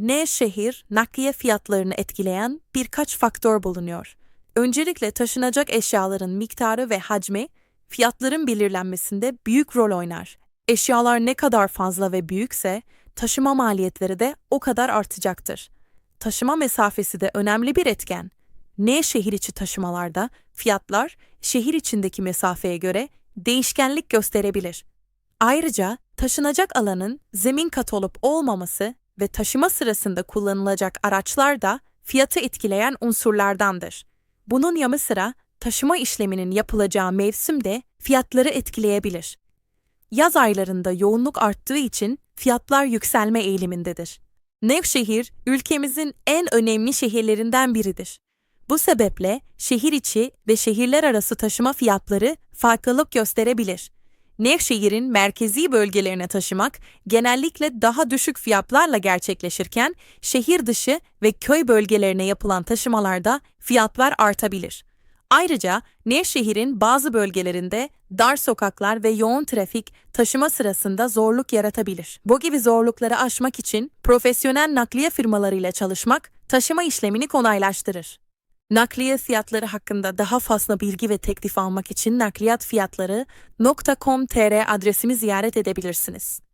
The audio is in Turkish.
ne şehir nakliye fiyatlarını etkileyen birkaç faktör bulunuyor. Öncelikle taşınacak eşyaların miktarı ve hacmi fiyatların belirlenmesinde büyük rol oynar. Eşyalar ne kadar fazla ve büyükse taşıma maliyetleri de o kadar artacaktır. Taşıma mesafesi de önemli bir etken. Ne şehir içi taşımalarda fiyatlar şehir içindeki mesafeye göre değişkenlik gösterebilir. Ayrıca taşınacak alanın zemin kat olup olmaması ve taşıma sırasında kullanılacak araçlar da fiyatı etkileyen unsurlardandır. Bunun yanı sıra taşıma işleminin yapılacağı mevsim de fiyatları etkileyebilir. Yaz aylarında yoğunluk arttığı için fiyatlar yükselme eğilimindedir. Nevşehir ülkemizin en önemli şehirlerinden biridir. Bu sebeple şehir içi ve şehirler arası taşıma fiyatları farklılık gösterebilir. Nevşehir'in merkezi bölgelerine taşımak genellikle daha düşük fiyatlarla gerçekleşirken şehir dışı ve köy bölgelerine yapılan taşımalarda fiyatlar artabilir. Ayrıca Nevşehir'in bazı bölgelerinde dar sokaklar ve yoğun trafik taşıma sırasında zorluk yaratabilir. Bu gibi zorlukları aşmak için profesyonel nakliye firmalarıyla çalışmak taşıma işlemini kolaylaştırır. Nakliye fiyatları hakkında daha fazla bilgi ve teklif almak için nakliyatfiyatları.com.tr adresini ziyaret edebilirsiniz.